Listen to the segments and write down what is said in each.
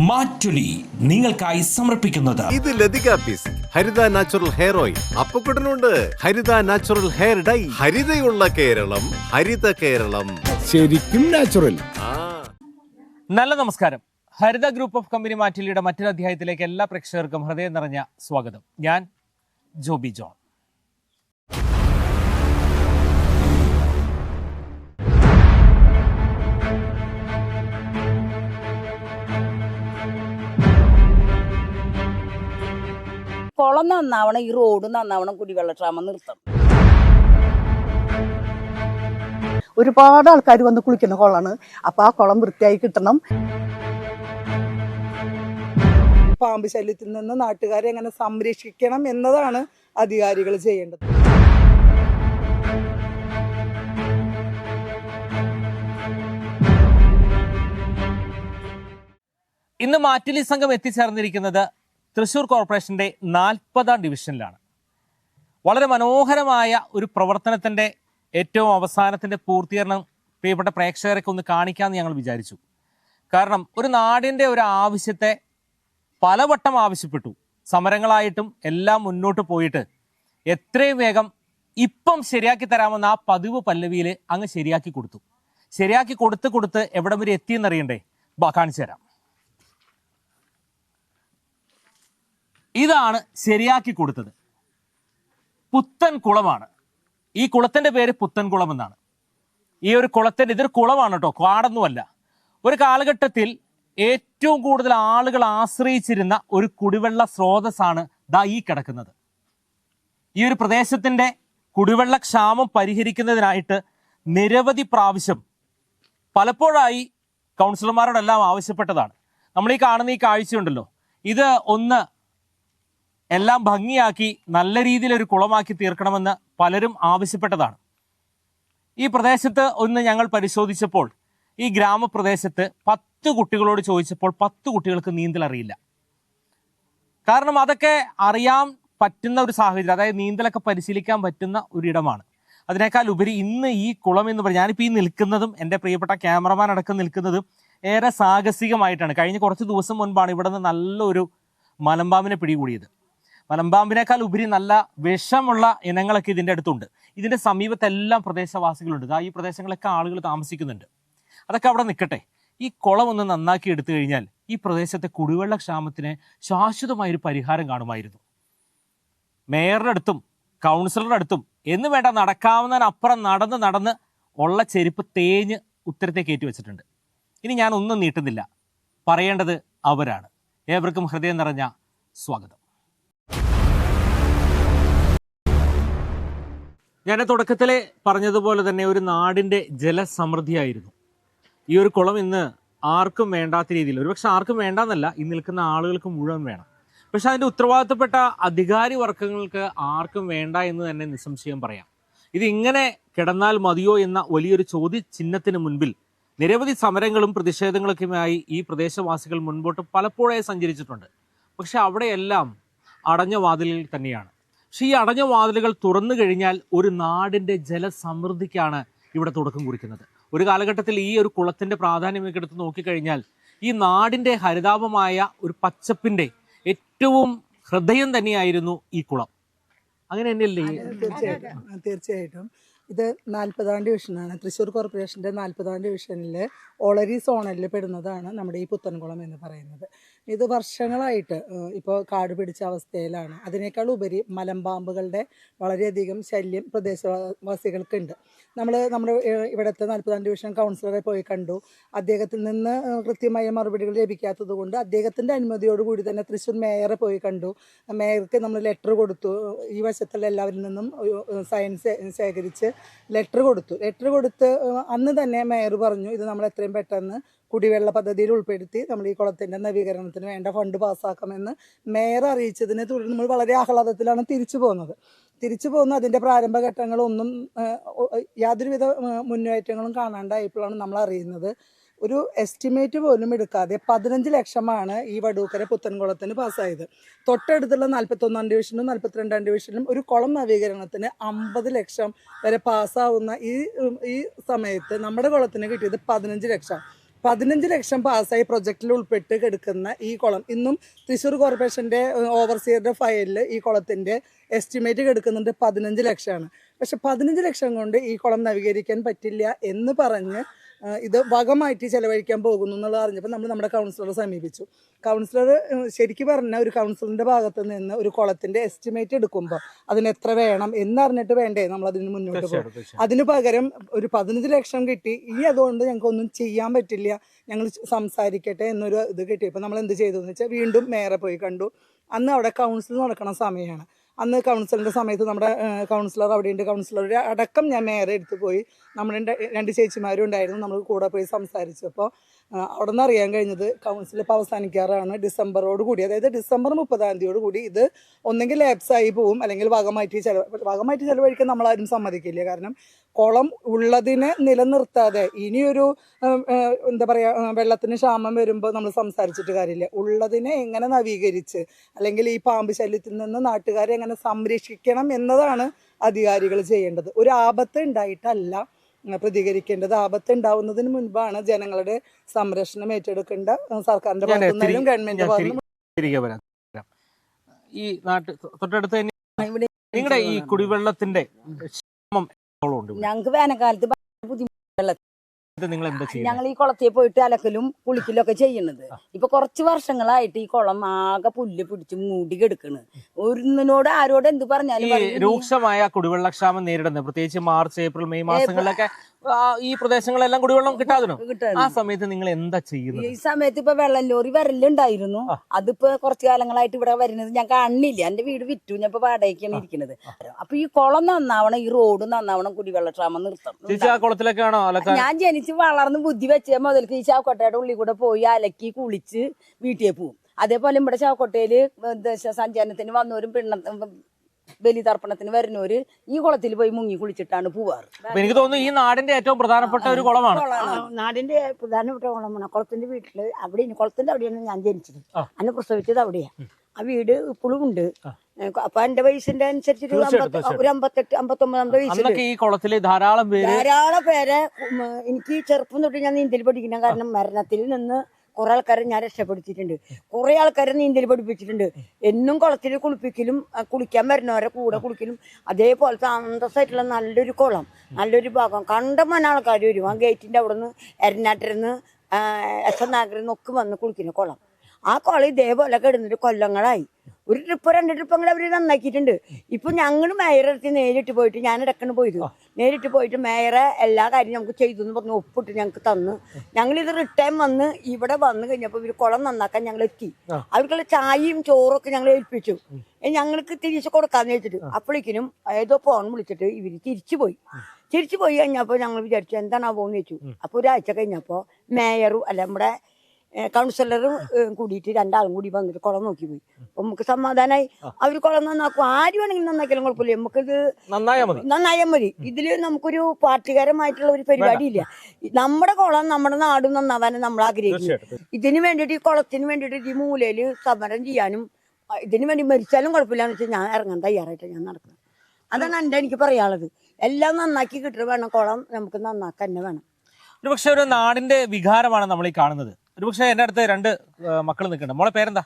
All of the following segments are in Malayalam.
മാറ്റുലി നിങ്ങൾക്കായി സമർപ്പിക്കുന്നത്. ഇത് Lathika piece. Haritha natural hair oil. അപ്പക്കുട്ടനുണ്ട്. Haritha natural hair dye. ഹരിതയുള്ള Keralam Haritha Keralam. ശരിക്കും നാച്ചുറൽ. ആ. നല്ല നമസ്കാരം. ഹരിത ഗ്രൂപ്പ് ഓഫ് കമ്പനി മാറ്റിലിയുടെ മറ്റൊരു അധ്യായത്തിലേക്ക് എല്ലാ പ്രേക്ഷകർക്കും ഹൃദയം നിറഞ്ഞ സ്വാഗതം. ഞാൻ ജോബി ജോൺ. കുളം നന്നാവണം ഈ റോഡ് നന്നാവണം കുടിവെള്ളക്ഷാമം നിർത്തണം. ഒരുപാട് ആൾക്കാർ വന്ന് കുളിക്കുന്ന കുളമാണ് അപ്പൊ ആ കുളം വൃത്തിയായി കിട്ടണം. പാമ്പ് ശല്യത്തിൽ നിന്ന് നാട്ടുകാരെ എങ്ങനെ സംരക്ഷിക്കണം എന്നതാണ് അധികാരികൾ ചെയ്യേണ്ടത്. ഇന്ന് മാറ്റിലി സംഘം എത്തിച്ചേർന്നിരിക്കുന്നത് തൃശൂർ കോർപ്പറേഷന്റെ നാൽപ്പതാം ഡിവിഷനിലാണ്. വളരെ മനോഹരമായ ഒരു പ്രവർത്തനത്തിന്റെ ഏറ്റവും അവസാനത്തിന്റെ പൂർത്തീകരണം പ്രിയപ്പെട്ട പ്രേക്ഷകരൊക്കെ ഒന്ന് കാണിക്കാമെന്ന് ഞങ്ങൾ വിചാരിച്ചു. കാരണം ഒരു നാടിന്റെ ഒരു ആവശ്യത്തെ പലവട്ടം ആവശ്യപ്പെട്ടു. സമരങ്ങളായിട്ടും എല്ലാം മുന്നോട്ട് പോയിട്ട് എത്രയും വേഗം ഇപ്പം ശരിയാക്കി തരാമെന്ന് ആ പതിവ് പല്ലവിയിൽ അങ്ങ് ശരിയാക്കി കൊടുത്തു. ശരിയാക്കി കൊടുത്ത് കൊടുത്ത് എവിടം വരെ എത്തിയെന്നറിയണ്ടേ? ബാ കാണിച്ചു തരാം. ഇതാണ് ശരിയാക്കി കൊടുത്തത്. പുത്തൻ കുളമാണ്. ഈ കുളത്തിന്റെ പേര് പുത്തൻ കുളം എന്നാണ്. ഈ ഒരു കുളത്തിന്റെ ഇതൊരു കുളമാണ് കേട്ടോ കാടൊന്നുമല്ല ഒരു കാലഘട്ടത്തിൽ ഏറ്റവും കൂടുതൽ ആളുകൾ ആശ്രയിച്ചിരുന്ന ഒരു കുടിവെള്ള സ്രോതസ്സാണ് ദാ ഈ കിടക്കുന്നത്. ഈ ഒരു പ്രദേശത്തിന്റെ കുടിവെള്ള ക്ഷാമം പരിഹരിക്കുന്നതിനായിട്ട് നിരവധി പ്രാവശ്യം പലപ്പോഴായി കൗൺസിലർമാരോടെല്ലാം ആവശ്യപ്പെട്ടതാണ്. നമ്മൾ ഈ കാണുന്ന ഈ കാഴ്ചയുണ്ടല്ലോ. ഇത് ഒന്ന് എല്ലാം ഭംഗിയാക്കി നല്ല രീതിയിൽ ഒരു കുളമാക്കി തീർക്കണമെന്ന് പലരും ആവശ്യപ്പെട്ടതാണ്. ഈ പ്രദേശത്ത് ഒന്ന് ഞങ്ങൾ പരിശോധിച്ചപ്പോൾ ഈ ഗ്രാമപ്രദേശത്ത് പത്ത് കുട്ടികളോട് ചോദിച്ചപ്പോൾ പത്ത് കുട്ടികൾക്ക് നീന്തൽ അറിയില്ല. കാരണം അതൊക്കെ അറിയാൻ പറ്റുന്ന ഒരു സാഹചര്യം അതായത് നീന്തലൊക്കെ പരിശീലിക്കാൻ പറ്റുന്ന ഒരിടമാണ് അതിനേക്കാൾ ഉപരി ഇന്ന് ഈ കുളം എന്ന് പറഞ്ഞാൽ ഞാനിപ്പോൾ ഈ നിൽക്കുന്നതും എന്റെ പ്രിയപ്പെട്ട ക്യാമറമാൻ അടക്കം നിൽക്കുന്നതും ഏറെ സാഹസികമായിട്ടാണ്. കഴിഞ്ഞ കുറച്ച് ദിവസം മുൻപാണ് ഇവിടെ നിന്ന് നല്ലൊരു മലമ്പാമ്പിനെ പിടികൂടിയത്. മലമ്പാമ്പിനേക്കാൾ ഉപരി നല്ല വിഷമുള്ള ഇനങ്ങളൊക്കെ ഇതിന്റെ അടുത്തുണ്ട്. ഇതിന്റെ സമീപത്തെല്ലാം പ്രദേശവാസികളുണ്ട്. ഈ പ്രദേശങ്ങളൊക്കെ ആളുകൾ താമസിക്കുന്നുണ്ട്. അതൊക്കെ അവിടെ നിൽക്കട്ടെ ഈ കുളം ഒന്ന് നന്നാക്കി എടുത്തു കഴിഞ്ഞാൽ ഈ പ്രദേശത്തെ കുടിവെള്ള ക്ഷാമത്തിന് ശാശ്വതമായൊരു പരിഹാരം കാണുമായിരുന്നു. മേയറുടെ അടുത്തും കൗൺസിലറുടെ അടുത്തും എന്ന് വേണ്ട നടക്കാവുന്നതിനപ്പുറം നടന്ന് നടന്ന് ഉള്ള ചെരുപ്പ് തേഞ്ഞ് ഉത്തരത്തെ കയറ്റി വെച്ചിട്ടുണ്ട്. ഇനി ഞാൻ ഒന്നും നീട്ടുന്നില്ല. പറയേണ്ടത് അവരാണ്. ഏവർക്കും ഹൃദയം നിറഞ്ഞ സ്വാഗതം. ഞാൻ തുടക്കത്തിലെ പറഞ്ഞതുപോലെ തന്നെ ഒരു നാടിന്റെ ജലസമൃദ്ധിയായിരുന്നു. ഈ ഒരു കുളം ഇന്ന് ആർക്കും വേണ്ടാത്ത രീതിയിൽ ഒരുപക്ഷെ ആർക്കും വേണ്ടെന്നല്ല ഈ നിൽക്കുന്ന ആളുകൾക്ക് മുഴുവൻ വേണം. പക്ഷെ അതിന്റെ ഉത്തരവാദിത്തപ്പെട്ട അധികാരി വർഗങ്ങൾക്ക് ആർക്കും വേണ്ട എന്ന് തന്നെ നിസ്സംശയം പറയാം. ഇത് ഇങ്ങനെ കിടന്നാൽ മതിയോ എന്ന വലിയൊരു ചോദ്യചിഹ്നത്തിന് മുൻപിൽ നിരവധി സമരങ്ങളും പ്രതിഷേധങ്ങളൊക്കെയുമായി ഈ പ്രദേശവാസികൾ മുൻപോട്ട് പലപ്പോഴായി സഞ്ചരിച്ചിട്ടുണ്ട്. പക്ഷെ അവിടെയെല്ലാം അടഞ്ഞ വാതിലിൽ തന്നെയാണ്. പക്ഷെ ഈ അടഞ്ഞ വാതിലുകൾ തുറന്നു കഴിഞ്ഞാൽ ഒരു നാടിന്റെ ജലസമൃദ്ധിക്കാണ് ഇവിടെ തുടക്കം കുറിക്കുന്നത്. ഒരു കാലഘട്ടത്തിൽ ഈ ഒരു കുളത്തിന്റെ പ്രാധാന്യമൊക്കെ എടുത്ത് നോക്കിക്കഴിഞ്ഞാൽ ഈ നാടിന്റെ ഹരിതാപമായ ഒരു പച്ചപ്പിന്റെ ഏറ്റവും ഹൃദയം തന്നെയായിരുന്നു ഈ കുളം. അങ്ങനെ തന്നെയല്ലേ? തീർച്ചയായിട്ടും. തീർച്ചയായിട്ടും. ഇത് നാൽപ്പതാം ഡിവിഷനാണ്. തൃശ്ശൂർ കോർപ്പറേഷന്റെ നാൽപ്പതാം ഡിവിഷനിൽ ഓളരി സോണലിൽ പെടുന്നതാണ് നമ്മുടെ ഈ പുത്തൻകുളം എന്ന് പറയുന്നത്. ഇത് വർഷങ്ങളായിട്ട് ഇപ്പോൾ കാട് പിടിച്ച അവസ്ഥയിലാണ്. അതിനേക്കാൾ ഉപരി മലമ്പാമ്പുകളുടെ വളരെയധികം ശല്യം പ്രദേശവാസികൾക്കുണ്ട്. നമ്മൾ നമ്മുടെ ഇവിടുത്തെ നാൽപ്പതാം ഡിവിഷൻ കൗൺസിലറെ പോയി കണ്ടു. അദ്ദേഹത്തിൽ നിന്ന് കൃത്യമായ മറുപടികൾ ലഭിക്കാത്തത് കൊണ്ട് അദ്ദേഹത്തിന്റെ അനുമതിയോടുകൂടി തന്നെ തൃശ്ശൂർ മേയറെ പോയി കണ്ടു. മേയർക്ക് നമ്മൾ ലെറ്റർ കൊടുത്തു. ഈ വശത്തുള്ള എല്ലാവരിൽ നിന്നും സയൻസ് ശേഖരിച്ച് ലെറ്റർ കൊടുത്തു. ലെറ്റർ കൊടുത്ത് അന്ന് തന്നെ മേയർ പറഞ്ഞു ഇത് നമ്മൾ എത്രയും പെട്ടെന്ന് കുടിവെള്ള പദ്ധതിയിൽ ഉൾപ്പെടുത്തി നമ്മൾ ഈ കുളത്തിന്റെ നവീകരണത്തിന് വേണ്ട ഫണ്ട് പാസ്സാക്കാമെന്ന് മേയർ അറിയിച്ചതിനെ തുടർന്ന് നമ്മൾ വളരെ ആഹ്ലാദത്തിലാണ് തിരിച്ചു പോകുന്നത്. തിരിച്ചു പോകുന്ന അതിന്റെ പ്രാരംഭഘട്ടങ്ങളൊന്നും യാതൊരുവിധ മുന്നേറ്റങ്ങളും കാണാണ്ടായപ്പോഴാണ് നമ്മൾ അറിയുന്നത്. ഒരു എസ്റ്റിമേറ്റ് പോലും എടുക്കാതെ പതിനഞ്ച് ലക്ഷമാണ് ഈ വടൂക്കര പുത്തൻകുളത്തിന് പാസ്സായത്. തൊട്ടടുത്തുള്ള നാൽപ്പത്തൊന്നാം ഡിവിഷനും നാൽപ്പത്തിരണ്ടാം ഡിവിഷനിലും ഒരു കുളം നവീകരണത്തിന് അമ്പത് ലക്ഷം വരെ പാസ്സാവുന്ന ഈ ഈ സമയത്ത് നമ്മുടെ കുളത്തിന് കിട്ടിയത് പതിനഞ്ച് ലക്ഷം. പതിനഞ്ച് ലക്ഷം പാസ്സായി പ്രൊജക്റ്റിൽ ഉൾപ്പെട്ട് കിടക്കുന്ന ഈ കുളം. ഇന്നും തൃശ്ശൂർ കോർപ്പറേഷന്റെ ഓവർസിയറുടെ ഫയലിൽ ഈ കുളത്തിന്റെ എസ്റ്റിമേറ്റ് കിടക്കുന്നുണ്ട് പതിനഞ്ച് ലക്ഷമാണ്. പക്ഷെ പതിനഞ്ച് ലക്ഷം കൊണ്ട് ഈ കുളം നവീകരിക്കാൻ പറ്റില്ല എന്ന് പറഞ്ഞ് ഇത് വകമായിട്ട് ചെലവഴിക്കാൻ പോകുന്നു എന്നുള്ളത് അറിഞ്ഞപ്പോൾ നമ്മൾ നമ്മുടെ കൗൺസിലറെ സമീപിച്ചു. കൗൺസിലർ ശരിക്കും പറഞ്ഞ ഒരു കൗൺസിലറിന്റെ ഭാഗത്ത് നിന്ന് ഒരു കുളത്തിന്റെ എസ്റ്റിമേറ്റ് എടുക്കുമ്പോൾ അതിന് എത്ര വേണം എന്നറിഞ്ഞിട്ട് വേണ്ടേ നമ്മൾ അതിന് മുന്നോട്ട് പോകും. അതിന് പകരം ഒരു പതിനഞ്ച് ലക്ഷം കിട്ടി. ഈ അതുകൊണ്ട് ഞങ്ങൾക്ക് ഒന്നും ചെയ്യാൻ പറ്റില്ല. ഞങ്ങൾ സംസാരിക്കട്ടെ എന്നൊരു ഇത് കിട്ടി. ഇപ്പം നമ്മൾ എന്ത് ചെയ്തു എന്ന് വെച്ചാൽ വീണ്ടും മേയറെ പോയി കണ്ടു. അന്ന് അവിടെ കൗൺസിൽ നടക്കണ സമയമാണ് അന്ന് കൗൺസിലിന്റെ സമയത്ത് നമ്മുടെ കൗൺസിലർ അവിടെയുണ്ട്. കൗൺസിലർ അടക്കം ഞാൻ മേയറെ എടുത്തു പോയി. നമ്മുടെ രണ്ട് ചേച്ചിമാരും ഉണ്ടായിരുന്നു. നമ്മൾ കൂടെ പോയി സംസാരിച്ചപ്പോൾ അവിടെ നിന്ന് അറിയാൻ കഴിഞ്ഞത് കൗൺസിൽ ഇപ്പോൾ അവസാനിക്കാറാണ് ഡിസംബറോട് കൂടി. അതായത് ഡിസംബർ മുപ്പതാം തീയതിയോട് കൂടി ഇത് ഒന്നെങ്കിൽ ലാപ്സായി പോവും അല്ലെങ്കിൽ വകമാറ്റി ചെലവ് വകമാറ്റി ചെലവഴിക്കാൻ നമ്മളാരും സമ്മതിക്കില്ല. കാരണം കുളം ഉള്ളതിനെ നിലനിർത്താതെ ഇനിയൊരു എന്താ പറയുക വെള്ളത്തിന് ക്ഷാമം വരുമ്പോൾ നമ്മൾ സംസാരിച്ചിട്ട് കാര്യമില്ല. ഉള്ളതിനെ എങ്ങനെ നവീകരിച്ച് അല്ലെങ്കിൽ ഈ പാമ്പ് ശല്യത്തിൽ നിന്ന് നാട്ടുകാരെ എങ്ങനെ സംരക്ഷിക്കണം എന്നതാണ് അധികാരികൾ ചെയ്യേണ്ടത്. ഒരു ആപത്ത് ഉണ്ടായിട്ടല്ല പ്രതികരിക്കേണ്ടത് ആപത്ത് ഉണ്ടാവുന്നതിന് മുൻപാണ് ജനങ്ങളുടെ സംരക്ഷണം ഏറ്റെടുക്കേണ്ട സർക്കാരിന്റെ ഭാഗത്തുനിന്നും ഗവൺമെന്റ് ഭാഗത്തുനിന്നും. ഈ നാട്ട് തൊട്ടടുത്ത് തന്നെ നിങ്ങളുടെ ഈ കുടിവെള്ളത്തിന്റെ? ഞങ്ങൾക്ക് വേനൽക്കാലത്ത് ഭയങ്കര ബുദ്ധിമുട്ട് ഇത് നിങ്ങൾ എന്താ ഞങ്ങൾ ഈ കുളത്തിൽ പോയിട്ട് അലക്കലും കുളിക്കലും ഒക്കെ ചെയ്യുന്നത്. ഇപ്പൊ കുറച്ച് വർഷങ്ങളായിട്ട് ഈ കുളം ആകെ പുല്ല് പിടിച്ച് മൂടി കെടുക്കണ്. ഒന്നിനോട് ആരോട് എന്ത് പറഞ്ഞാലും പറയും, "നീ രൂക്ഷമായ കുടിവെള്ളക്ഷാമം നേരിടുന്നത്. പ്രത്യേകിച്ച് മാർച്ച് ഏപ്രിൽ മെയ് മാസങ്ങളിലൊക്കെ ഈ പ്രദേശങ്ങളെല്ലാം കുടിവെള്ളം കിട്ടാതിനും? ആ സമയത്ത് നിങ്ങൾ എന്താ ചെയ്യുന്നത്? ഈ സമയത്ത് ഇപ്പൊ വെള്ളം ലോറി വരലുണ്ടായിരുന്നു. അതിപ്പോ കുറച്ചു കാലങ്ങളായിട്ട് ഇവിടെ വരുന്നത് ഞാൻ കാണില്ല. എന്റെ വീട് വിറ്റു. ഞാൻ ഇപ്പൊ വാടകയ്ക്കാണ് ഇരിക്കുന്നത്. അപ്പൊ ഈ കുളം നന്നാവണം ഈ റോഡ് നന്നാവണം കുടിവെള്ളക്ഷാമം നിർത്തണം. ഞാൻ ജനിച്ച് വളർന്ന് ബുദ്ധി വെച്ച മുതൽക്ക് ഈ ചാവക്കോട്ടയുടെ ഉള്ളിൽ കൂടെ പോയി അലക്കി കുളിച്ച് വീട്ടിൽ പോവും. അതേപോലെ ഇവിടെ ചാവക്കോട്ടയിൽ സഞ്ചാരത്തിന് വന്നവരും പിണ്ണ ബലി തർപ്പണത്തിന് വരുന്നവര് ഈ കുളത്തിൽ പോയി മുങ്ങി കുളിച്ചിട്ടാണ് പോവാറ്. എനിക്ക് തോന്നുന്നു ഈ നാടിന്റെ ഏറ്റവും പ്രധാനപ്പെട്ട ഒരു കുളമാണ്. നാടിന്റെ പ്രധാനപ്പെട്ട കുളമാണ്. കുളത്തിന്റെ വീട്ടിൽ അവിടെ കുളത്തിന്റെ അവിടെയാണ് ഞാൻ ജനിച്ചത്. അന്ന് പ്രസവിച്ചത് അവിടെയാ. ആ വീട് ഇപ്പോഴും ഉണ്ട്. അപ്പൊ എന്റെ വയസ്സിന്റെ അനുസരിച്ചിട്ട് ഒരു അമ്പത്തെട്ട് അമ്പത്തൊമ്പതാമത്തെ വയസ്സിൽ ഈ കുളത്തിൽ ധാരാളം പേര് ധാരാളം പേരെ എനിക്ക് ചെറുപ്പം തൊട്ട് ഞാൻ നീന്തൽ പഠിക്കണം കാരണം മരണത്തിൽ നിന്ന് കുറെ ആൾക്കാരെ ഞാൻ രക്ഷപ്പെടുത്തിയിട്ടുണ്ട്. കുറെ ആൾക്കാരെ നീന്തൽ പഠിപ്പിച്ചിട്ടുണ്ട്. എന്നും കുളത്തിൽ കുളിപ്പിക്കലും കുളിക്കാൻ വരുന്നവരെ കൂടെ കുളിക്കലും അതേപോലത്തെ അന്തസ്സായിട്ടുള്ള നല്ലൊരു കുളം നല്ലൊരു ഭാഗം. കണ്ടമാന ആൾക്കാർ വരും. ആ ഗേറ്റിന്റെ അവിടെ നിന്ന് എരനാട്ടിരുന്ന് എസ് എൻ നാഗരിൽ നിന്നൊക്കെ വന്ന് കുളിക്കുന്ന കുളം. ആ കുളം ഇതേപോലെ കിടന്നിട്ട് കൊല്ലങ്ങളായി. ഒരു ട്രിപ്പ് രണ്ട് ട്രിപ്പ് അങ്ങനെ അവർ നന്നാക്കിയിട്ടുണ്ട്. ഇപ്പൊ ഞങ്ങൾ മേയറെടുത്ത് നേരിട്ട് പോയിട്ട് ഞാൻ ഇടക്കണ് പോയത്. നേരിട്ട് പോയിട്ട് മേയറെ എല്ലാ കാര്യം നമുക്ക് ചെയ്തു എന്ന് പറഞ്ഞ് ഒപ്പിട്ട് ഞങ്ങൾക്ക് തന്നു. ഞങ്ങൾ ഇത് റിട്ടേൺ വന്ന് ഇവിടെ വന്നു കഴിഞ്ഞപ്പോൾ ഇവർ കുളം നന്നാക്കാൻ ഞങ്ങൾ എത്തി അവർക്കുള്ള ചായയും ചോറൊക്കെ ഒക്കെ ഞങ്ങൾ ഏൽപ്പിച്ചു ഞങ്ങൾക്ക് തിരിച്ചു കൊടുക്കാന്ന് വെച്ചിട്ട് അപ്പോഴേക്കിനും ഏതോ ഫോൺ വിളിച്ചിട്ട് ഇവർ തിരിച്ചു പോയി. തിരിച്ചു പോയി കഴിഞ്ഞപ്പോൾ ഞങ്ങൾ വിചാരിച്ചു എന്താണാവോന്ന് ചോദിച്ചു. അപ്പോൾ ഒരാഴ്ച കഴിഞ്ഞപ്പോൾ മേയറും അല്ല നമ്മുടെ കൗൺസിലറും കൂടിയിട്ട് രണ്ടാളും കൂടി വന്നിട്ട് കുളം നോക്കി പോയി. അപ്പൊ നമുക്ക് സമാധാനമായി അവർ കുളം നന്നാക്കും. ആര് വേണമെങ്കിലും നന്നാക്കിയാലും കുഴപ്പമില്ല. നമുക്കിത് നന്നായാൽ മതി. ഇതിൽ നമുക്കൊരു പാർട്ടികരമായിട്ടുള്ള ഒരു പരിപാടി ഇല്ല. നമ്മുടെ കുളം നമ്മുടെ നാടും നന്നാവാനും നമ്മൾ ആഗ്രഹിക്കുന്നു. ഇതിന് വേണ്ടിയിട്ട് ഈ കുളത്തിന് വേണ്ടിയിട്ട് ഈ മൂലയിൽ സമരം ചെയ്യാനും ഇതിന് വേണ്ടി മരിച്ചാലും കുഴപ്പമില്ലാന്ന് വെച്ചാൽ ഞാൻ ഇറങ്ങാൻ തയ്യാറായിട്ട് ഞാൻ നടക്കുന്നത്. അതാണ് എന്റെ എനിക്ക് പറയാനുള്ളത്. എല്ലാം നന്നാക്കി കിട്ടുക വേണം. കുളം നമുക്ക് നന്നാക്കാൻ തന്നെ വേണം. ഒരുപക്ഷെ ഒരു നാടിന്റെ വികാരമാണ് നമ്മൾ ഈ കാണുന്നത്. ഒരുപക്ഷെ എന്റെ അടുത്ത് രണ്ട് മക്കൾ നിൽക്കുന്നുണ്ട്. മോളെ പേരെന്താ?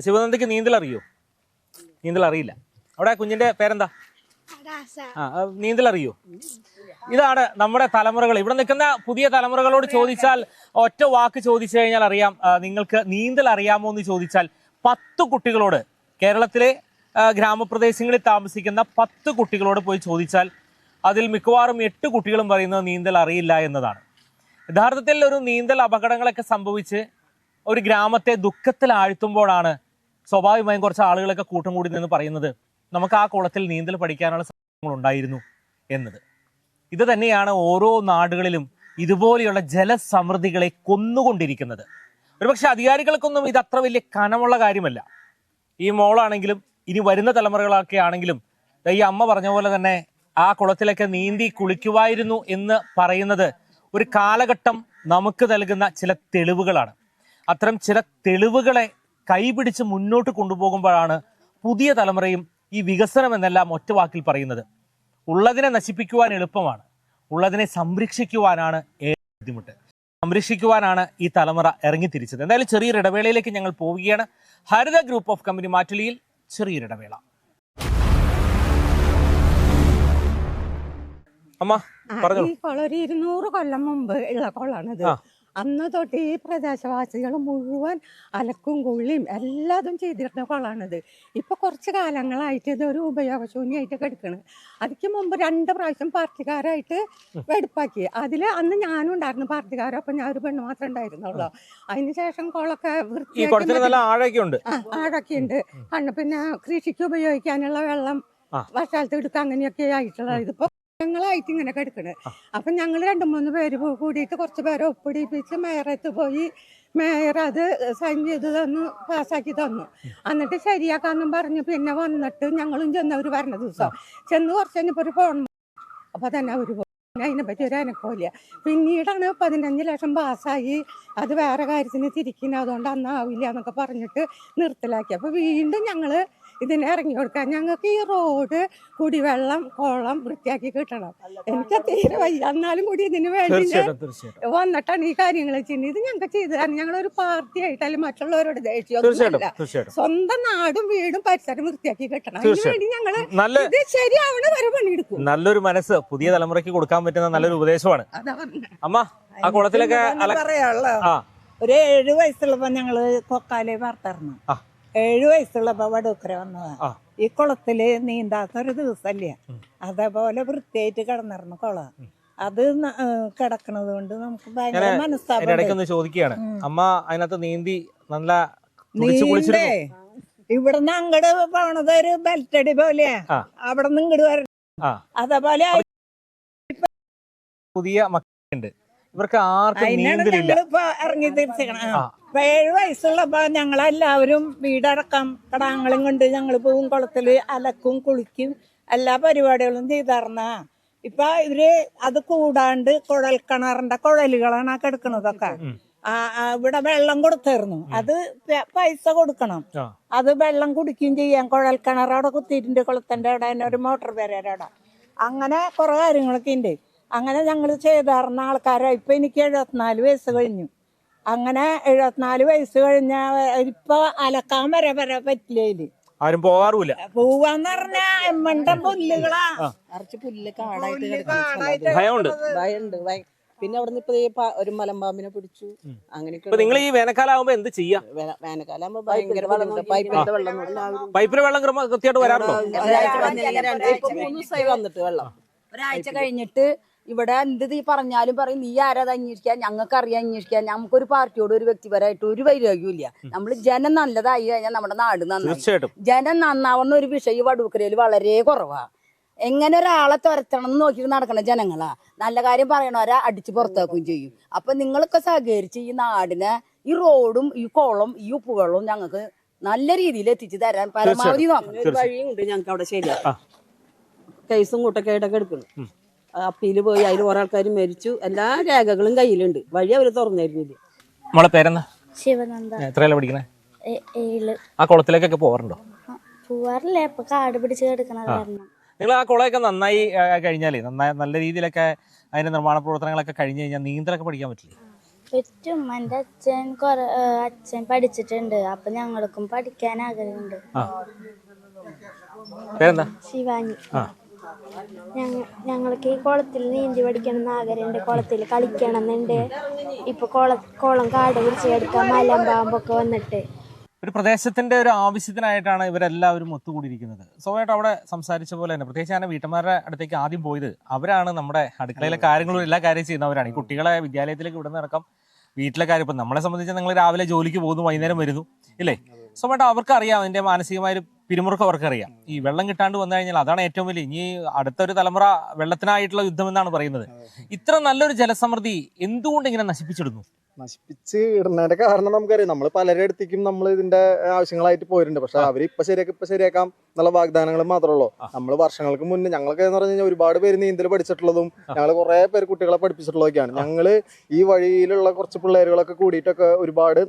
ശിവനന്ദയ്ക്ക് നീന്തൽ അറിയോ നീന്തൽ അറിയില്ല അവിടെ കുഞ്ഞിന്റെ പേരെന്താ ആ, നീന്തൽ അറിയോ ഇതാണ് നമ്മുടെ തലമുറകൾ. ഇവിടെ നിൽക്കുന്ന പുതിയ തലമുറകളോട് ചോദിച്ചാൽ ഒറ്റ വാക്ക് ചോദിച്ചു കഴിഞ്ഞാൽ അറിയാം നിങ്ങൾക്ക് നീന്തൽ അറിയാമോ എന്ന് ചോദിച്ചാൽ പത്ത് കുട്ടികളോട് കേരളത്തിലെ ഗ്രാമപ്രദേശങ്ങളിൽ താമസിക്കുന്ന പത്ത് കുട്ടികളോട് പോയി ചോദിച്ചാൽ അതിൽ മിക്കവാറും എട്ട് കുട്ടികളും പറയുന്നത് നീന്തൽ അറിയില്ല എന്നതാണ്. യഥാർത്ഥത്തിൽ ഒരു നീന്തൽ അപകടങ്ങളൊക്കെ സംഭവിച്ച് ഒരു ഗ്രാമത്തെ ദുഃഖത്തിൽ ആഴ്ത്തുമ്പോഴാണ് സ്വാഭാവികമായും കുറച്ച് ആളുകളൊക്കെ കൂട്ടം കൂടി നിന്ന് പറയുന്നത് നമുക്ക് ആ കുളത്തിൽ നീന്തൽ പഠിക്കാനുള്ള സാഹചര്യങ്ങൾ ഉണ്ടായിരുന്നു എന്നത്. ഇത് തന്നെയാണ് ഓരോ നാടുകളിലും ഇതുപോലെയുള്ള ജലസമൃദ്ധികളെ കൊന്നുകൊണ്ടിരിക്കുന്നത്. ഒരുപക്ഷെ അധികാരികൾക്കൊന്നും ഇത് അത്ര വലിയ കനമുള്ള കാര്യമല്ല. ഈ മോളാണെങ്കിലും ഇനി വരുന്ന തലമുറകളൊക്കെ ആണെങ്കിലും ഈ അമ്മ പറഞ്ഞ പോലെ തന്നെ ആ കുളത്തിലൊക്കെ നീന്തി കുളിക്കുമായിരുന്നു എന്ന് പറയുന്നത് ഒരു കാലഘട്ടം നമുക്ക് നൽകുന്ന ചില തെളിവുകളാണ്. അത്തരം ചില തെളിവുകളെ കൈപിടിച്ച് മുന്നോട്ട് കൊണ്ടുപോകുമ്പോഴാണ് പുതിയ തലമുറയും ഈ വികസനം എന്നെല്ലാം ഒറ്റ വാക്കിൽ പറയുന്നത്. ഉള്ളതിനെ നശിപ്പിക്കുവാൻ എളുപ്പമാണ്. ഉള്ളതിനെ സംരക്ഷിക്കുവാനാണ് ഏറെ ബുദ്ധിമുട്ട്. സംരക്ഷിക്കുവാനാണ് ഈ തലമുറ ഇറങ്ങിത്തിരിച്ചത്. എന്തായാലും ചെറിയൊരു ഇടവേളയിലേക്ക് ഞങ്ങൾ പോവുകയാണ്. ഹരിത ഗ്രൂപ്പ് ഓഫ് കമ്പനി മാറ്റുലിയിൽ ചെറിയൊരു ഇടവേള അമ്മ ഈ കുളം ഒരു ഇരുന്നൂറ് കൊല്ലം മുമ്പ് ഉള്ള കുളമാണിത് അന്ന് തൊട്ട് ഈ പ്രദേശവാസികൾ മുഴുവൻ അലക്കും കുള്ളിയും എല്ലാതും ചെയ്തിരുന്ന കുളമാണിത് ഇപ്പൊ കുറച്ച് കാലങ്ങളായിട്ട് ഇതൊരു ഉപയോഗശൂന്യമായിട്ട് കിടക്കണ് അതിക്ക് മുമ്പ് രണ്ട് പ്രാവശ്യം പാർട്ടിക്കാരായിട്ട് വെടുപ്പാക്കി. അതിൽ അന്ന് ഞാനും ഉണ്ടായിരുന്നു പാർട്ടിക്കാരൊപ്പം ഞാൻ ഒരു പെണ്ണ് മാത്രമേ ഉണ്ടായിരുന്നുള്ളൂ. അതിന് ശേഷം കുളമൊക്കെ ഉണ്ട്. ആഴൊക്കെ ഉണ്ട് കണ്ണ് പിന്നെ കൃഷിക്ക് ഉപയോഗിക്കാനുള്ള വെള്ളം. വർഷാലത്ത് എടുക്കുക അങ്ങനെയൊക്കെ ആയിട്ടുള്ള ഇതിപ്പോ ഞങ്ങളായിട്ട് ഇങ്ങനെ കിടക്കണ്. അപ്പൊ ഞങ്ങൾ രണ്ട് മൂന്ന് പേര് കൂടിയിട്ട് കുറച്ച് പേരെ ഒപ്പിടിപ്പിച്ച് മേയറത്ത് പോയി മേയർ അത് സൈൻ ചെയ്ത് തന്നു പാസ്സാക്കി തന്നു. എന്നിട്ട് ശരിയാക്കാന്നും പറഞ്ഞു പിന്നെ വന്നിട്ട് ഞങ്ങളും ചെന്ന് അവർ വരണ ദിവസം. ചെന്ന് കുറച്ച് കഴിഞ്ഞപ്പോൾ ഒരു ഫോൺ അപ്പൊ തന്നെ അവർ പോയി പിന്നെ അതിനെപ്പറ്റി ഒരു അനക്കമില്ല പിന്നീടാണ് പതിനഞ്ച് ലക്ഷം പാസ്സായി. അത് വേറെ കാര്യത്തിന് തിരിക്കുന്നത് അതുകൊണ്ട് അന്നാവില്ല എന്നൊക്കെ പറഞ്ഞിട്ട് നിർത്തലാക്കി. അപ്പൊ വീണ്ടും ഞങ്ങൾ ഇതിന് ഇറങ്ങി കൊടുക്കാൻ ഞങ്ങൾക്ക് ഈ റോഡ് കുടിവെള്ളം കോളം വൃത്തിയാക്കി കിട്ടണം. എനിക്ക് തീരെ വയ്യ. എന്നാലും കൂടി ഇതിന് വേണ്ടി വന്നിട്ടാണ് ഈ കാര്യങ്ങൾ ചെയ്യുന്നത്. ഇത് ഞങ്ങൾക്ക് ചെയ്തു തരണം. ഞങ്ങളൊരു പാർട്ടി ആയിട്ടല്ല മറ്റുള്ളവരോട് ദേഷ്യമൊന്നുമില്ല സ്വന്തം നാടും വീടും പരിസരം വൃത്തിയാക്കി കിട്ടണം. അതിന് ഞങ്ങൾ ഇത് ശരിയാവണ വരെ പണിയെടുക്കും. നല്ലൊരു മനസ്സ് പുതിയ തലമുറയ്ക്ക് കൊടുക്കാൻ പറ്റുന്ന നല്ലൊരു ഉപദേശമാണ്. അമ്മ ആ കുളത്തിലൊക്കെ പറയാനുള്ള ഒരു ഏഴ് വയസ്സുള്ളപ്പോ ഞങ്ങൾ കൊക്കാലെ വാർത്തറിഞ്ഞു. ഏഴ് വയസ്സുള്ളപ്പോ വടൂക്കര വന്നതാണ്. ഈ കുളത്തിൽ നീന്താത്ത ഒരു ദിവസല്ല അതേപോലെ വൃത്തിയായിട്ട് കിടന്നിരുന്നു കുളം. അത് കിടക്കണത് കൊണ്ട് നമുക്ക് ഭയങ്കര ഒന്ന് ചോദിക്കുകയാണ്. അമ്മ അതിനകത്ത് നീന്തി നല്ല നീന്തേ. ഇവിടുന്ന് അങ്ങട് പോണത് ഒരു ബെൽറ്റടി പോലെയാ. അവിടെ നിന്ന് ഇങ്ങോട്ട് വരണം അതേപോലെ പുതിയ മക്കളുണ്ട്. ഇവർക്ക് ആർക്കും അതിനാണ് നീന്തലില്ല. ഞങ്ങളിപ്പോ ഇറങ്ങി തിരിച്ചേക്കണം. ഏഴ് വയസ്സുള്ളപ്പോ ഞങ്ങളെല്ലാവരും വീടടക്കം കടാങ്ങളും കൊണ്ട് ഞങ്ങൾ പോവും കുളത്തിൽ അലക്കും കുളിക്കും എല്ലാ പരിപാടികളും ചെയ്തറന്ന ഇപ്പൊ ഇവർ അത് കൂടാണ്ട് കുഴൽ കിണറിന്റെ കുഴലുകളാണ് ആ കിടക്കണതൊക്കെ. ഇവിടെ വെള്ളം കൊടുത്തായിരുന്നു. അത് പൈസ കൊടുക്കണം. അത് വെള്ളം കുടിക്കുകയും ചെയ്യാം. കുഴൽ കിണർ അവിടെ കുത്തിയിട്ടുണ്ട് കുളത്തിന്റെ അവിടെ ഒരു മോട്ടോർ പേരയുടെ അവിടെ. അങ്ങനെ കുറെ കാര്യങ്ങളൊക്കെ ഉണ്ട്. അങ്ങനെ ഞങ്ങൾ ചെയ്തറിഞ്ഞ ആൾക്കാരാ. ഇപ്പം എനിക്ക് എഴുപത്തിനാല് വയസ്സ് കഴിഞ്ഞു. അങ്ങനെ എഴുപത്തിനാല് വയസ്സ് കഴിഞ്ഞ ഇപ്പൊ അലക്കാൻ വരെ വരെ പറ്റില്ല ആരും പോകാറുമില്ല പോവാന്ന് പറഞ്ഞാ എമ്മണ്ട പുല്ലുകളാ. നിറച്ച് പുല്ല് കാടായിട്ട്. ഭയമുണ്ട്. ഭയമുണ്ട് പിന്നെ അവിടെ നിന്ന് ഇപ്പൊ ഒരു മലമ്പാമ്പിനെ പിടിച്ചു. അങ്ങനെയൊക്കെ ഇപ്പൊ നിങ്ങൾ ഈ വേനൽക്കാലം ആകുമ്പോ എന്ത് ചെയ്യാ? വേനൽക്കാലം ആകുമ്പോ ഭയങ്കര ബുദ്ധിമുട്ട് പൈപ്പിന്റെ വെള്ളം പൈപ്പിലെ വെള്ളം കൃത്യമായിട്ട് വരാറുണ്ടോ? ഒരാഴ്ച വന്നിട്ട് വെള്ളം. ഒരാഴ്ച കഴിഞ്ഞിട്ട് ഇവിടെ എന്ത് നീ പറഞ്ഞാലും പറയും നീ ആരാത് അന്വേഷിക്കാൻ ഞങ്ങൾക്ക് അറിയാൻ അന്വേഷിക്കാൻ നമുക്കൊരു പാർട്ടിയോട് ഒരു വ്യക്തിപരമായിട്ട് ഒരു വൈരാഗ്യവും ഇല്ല നമ്മൾ ജനം നല്ലതായി കഴിഞ്ഞാൽ നമ്മുടെ നാട് നന്നായി. ജനം നന്നാവുന്ന ഒരു വിഷയം വടുക്കരയിൽ വളരെ കുറവാ. എങ്ങനെ ഒരാളെ തുരത്തണം എന്ന് നോക്കിയിട്ട് നടക്കണ ജനങ്ങളാ. നല്ല കാര്യം പറയണവരെ അടിച്ച് പുറത്താക്കുകയും ചെയ്യും. അപ്പൊ നിങ്ങളൊക്കെ സഹകരിച്ച് ഈ നാടിനെ ഈ റോഡും ഈ കുളം ഈ ഉപ്പുവെള്ളവും ഞങ്ങൾക്ക് നല്ല രീതിയിൽ എത്തിച്ചു തരാൻ പരമാവധി നോക്കണം. വഴിയും ഉണ്ട് ഞങ്ങൾക്ക് അവിടെ ശരിയാ. കേസും കൂട്ടൊക്കെ ആയിട്ടൊക്കെ എടുക്കണം അപ്പീൽ പോയി അതിൽ കുറെ ആൾക്കാർ മരിച്ചു. എല്ലാ രേഖകളും കയ്യിലുണ്ട്. വഴി അവർ തുറന്നിരുന്നില്ല. നമ്മളെ പേരെന്താ? ശിവനന്ദ. എത്രയല്ല പഠിക്കണേ? ഏ- ആ കുളത്തിലേക്കൊക്കെ പോകാറുണ്ടോ പോവാറില്ല. ഇപ്പൊ കാട് പിടിച്ച് കിടക്കണ കാരണം. നിങ്ങൾ ആ കുളമൊക്കെ നന്നായി കഴിഞ്ഞാലേ? നന്നായി നല്ല രീതിയിലൊക്കെ അതിന്റെ നിർമ്മാണ പ്രവർത്തനങ്ങളൊക്കെ കഴിഞ്ഞു കഴിഞ്ഞാൽ നീന്തലൊക്കെ പഠിക്കാൻ പറ്റില്ലേ? പറ്റും. എന്റെ അച്ഛൻ കൊറേ അച്ഛൻ പഠിച്ചിട്ടുണ്ട്. അപ്പൊ ഞങ്ങൾക്കും പഠിക്കാൻ ആഗ്രഹമുണ്ട്. പേരെന്താ? ശിവാനി. ആ. ഞങ്ങൾക്ക് ഈ കുളത്തിൽ നീന്തി പഠിക്കണം എന്ന് ആഗ്രഹമുണ്ട്. കുളത്തിൽ കളിക്കണം എന്നുണ്ട് ഇപ്പൊ കുള കുളം കാട് പിടിച്ച് മലം മലമ്പാമ്പൊക്കെ വന്നിട്ട്. ഒരു പ്രദേശത്തിന്റെ ഒരു ആവശ്യത്തിനായിട്ടാണ് ഇവരെല്ലാവരും ഒത്തുകൂടിയിരിക്കുന്നത്. സ്വയമായിട്ട് അവിടെ സംസാരിച്ച പോലെ തന്നെ പ്രത്യേകിച്ച് ഞാൻ വീട്ടമ്മമാരുടെ അടുത്തേക്ക് ആദ്യം പോയത് അവരാണ് നമ്മുടെ അടുക്കളയിലെ കാര്യങ്ങളും എല്ലാ കാര്യം ചെയ്യുന്നവരാണ്. ഈ കുട്ടികളെ വിദ്യാലയത്തിലേക്ക് വിടുന്നതടക്കം വീട്ടിലെ കാര്യം. ഇപ്പം നമ്മളെ സംബന്ധിച്ച് നിങ്ങൾ രാവിലെ ജോലിക്ക് പോകുന്നു വൈകുന്നേരം വരുന്നു ഇല്ലേ? സ്വാഭാവികമായിട്ട് അവർക്കറിയാം അതിന്റെ മാനസികമായ ഒരു പിരിമുറുക്കം അവർക്കറിയാം. ഈ വെള്ളം കിട്ടാണ്ട് വന്നു കഴിഞ്ഞാൽ അതാണ് ഏറ്റവും വലിയ ഇനി അടുത്തൊരു തലമുറ വെള്ളത്തിനായിട്ടുള്ള യുദ്ധം എന്നാണ് പറയുന്നത്. ഇത്ര നല്ലൊരു ജലസമൃദ്ധി എന്തുകൊണ്ട് ഇങ്ങനെ നശിപ്പിച്ചിടുന്നു? നശിപ്പിച്ച് ഇടുന്നതിന്റെ കാരണം നമുക്കറിയാം. നമ്മൾ പലരുടെ അടുത്തേക്കും നമ്മൾ ഇതിന്റെ ആവശ്യങ്ങളായിട്ട് പോയിട്ടുണ്ട്. പക്ഷെ അവർ ഇപ്പൊ ശരിയാക്കി ഇപ്പൊ ശരിയാക്കാം എന്നുള്ള വാഗ്ദാനങ്ങൾ മാത്രമേ ഉള്ളൂ നമ്മൾ വർഷങ്ങൾക്ക് മുന്നേ ഞങ്ങൾക്ക് എന്ന് പറഞ്ഞു കഴിഞ്ഞാൽ ഒരുപാട് പേര് നീന്തൽ പഠിച്ചിട്ടുള്ളതും ഞങ്ങൾ കുറെ പേര് കുട്ടികളെ പഠിപ്പിച്ചിട്ടുള്ളതൊക്കെയാണ്. ഞങ്ങൾ ഈ വഴിയിലുള്ള കുറച്ച് പിള്ളേരുകളൊക്കെ കൂടിയിട്ടൊക്കെ ഒരുപാട്